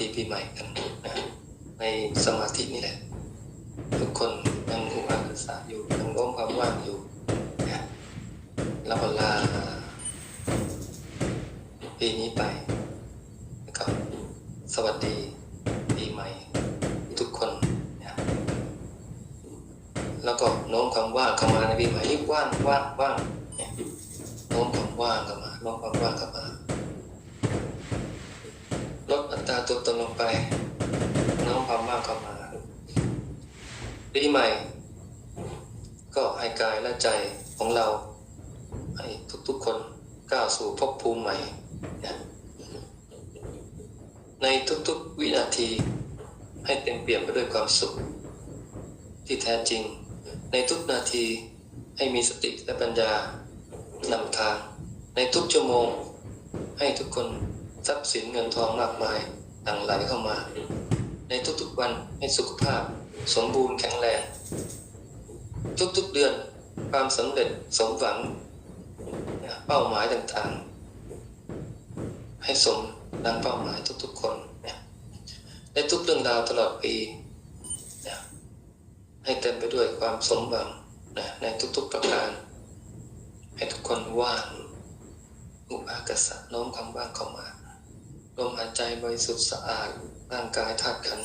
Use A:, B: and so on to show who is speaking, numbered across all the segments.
A: ดีปีใหม่กันนะในสมาธินี่แหละ ทุกคนยังอุปาทษะอยู่ยังร่วมความว่างอยู่นะแล้วเวลาปีนี้ไปนะครับสวัสดีปีใหม่ ทุกคนนะแล้วก็โน้มความว่างเข้ามาในปีใหม่นี่ว่างว่างว่างเนี่ยโน้มความว่างเข้ามาโน้มความว่างเข้ามา ลดอั ตราตัวตนลงไป น้อมความว่างเข้ามาปีใหม่ ก็ให้กายและใจของเรา ให้ทุกๆคนก้าวสู่ภพภูมิใหม่ ในทุกๆวินาทีให้เต็มเปี่ยมไปด้วยความสุข ที่แท้จริง ในทุกนาทีให้มีสติและปัญญานำทาง ในทุกชั่วโมง ให้ทุกคนทรัพย์สินเงินทองมากมาย หลั่งไหลเข้ามา ในทุกๆวันให้สุขภาพ สมบูรณ์แข็งแรง ทุกๆเดือนความสำเร็จสมหวัง เป้าหมายต่างๆ ให้สมดังเป้าหมายทุกๆคนในทุกเรื่องราวตลอดปีให้เต็มไปด้วยความสมหวังนะในทุกๆประการ ให้ทุกคนว่างอุปากษะน้อมความว่างเข้ามา ลมหายใจบริสุทธิ์สะอาดร่างกายธาตุขัน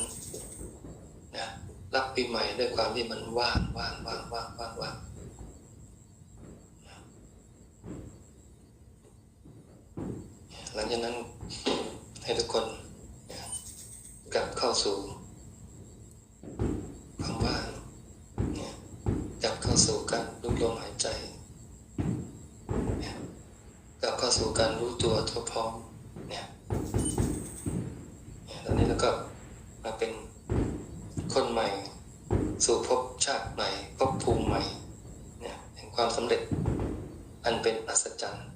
A: นะรับปีใหม่ด้วยความที่มันว่างว่างว่างว่างว่างว่างหลังจากนั้นให้ทุกคนกลับเข้าสู่ความว่างนะกลับเข้าสู่การรู้ลมหายใจ กลับเข้าสู่การรู้ตัวทั่วพร้อม เนี่ยตอนนี้เราก็มาเป็นคนใหม่ สู่ภพชาติใหม่ภพภูมิใหม่เนี่ยแห่งความสำเร็จอันเป็นอัศจรรย์